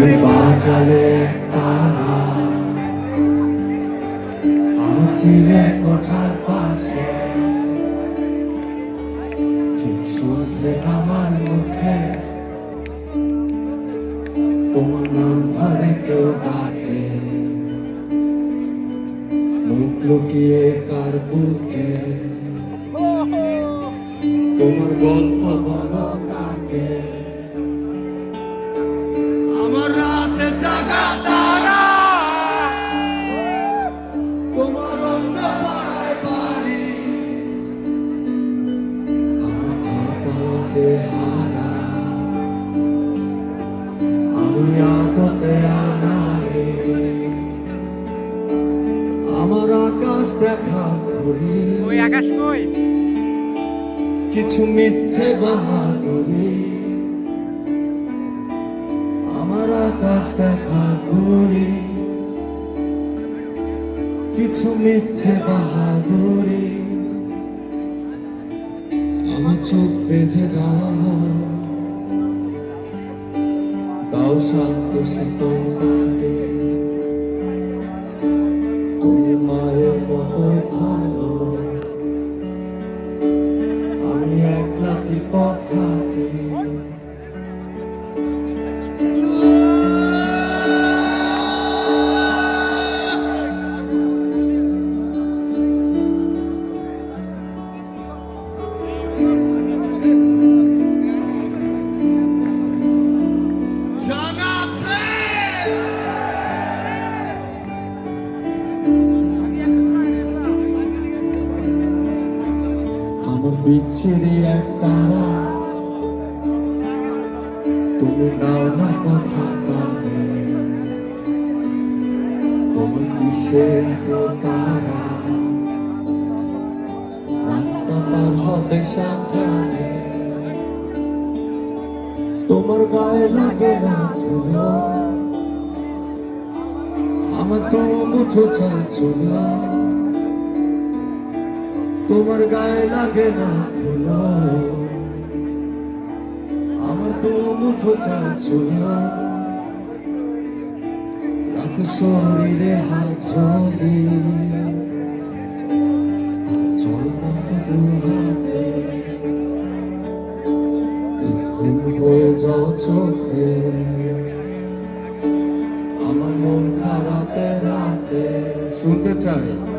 তুমি বাজালে তারা আমার ছিলে কোঠার পাশে। ঠিক শুনলে আমার মুখে। তোমার নাম ধরে কেউ ডাকে। মুখ লুকিয়ে কার বুকে? তোমার গল্প বলো কাকে? হারা। আমি আনারে আমার আকাশ দেখা ওই আকাশ কই? কিছু মিথ্যে বাহাদুরি। আকাশ দেখা ঘুরি। কিছু মিথ্যে বাহাদুরি। আমার চোখ বেঁধে দাঁড়ানো। তাও শান্ত শীতল তুমি মায়ের মতো ভালো। আমি এক লাঠি পথ বিচ্ছিরি এক তারা। তুমি নাও না কথা কানে। তোমার কিসে এত তারা? রাস্তা পার হবে সাবধানে। তোমার গায়ে লাগে না ধুলো। আমার তো মুঠো চাল ছিল তোমার গায়ে লাগে না ধুলো। আমার তো মুঠো চাল ছিল রাখো শরীরে হাত যদি। চল রাখো দু হয়ে যাও চোখে। আমার মন খারাপের রাতে। শুনতে চাই।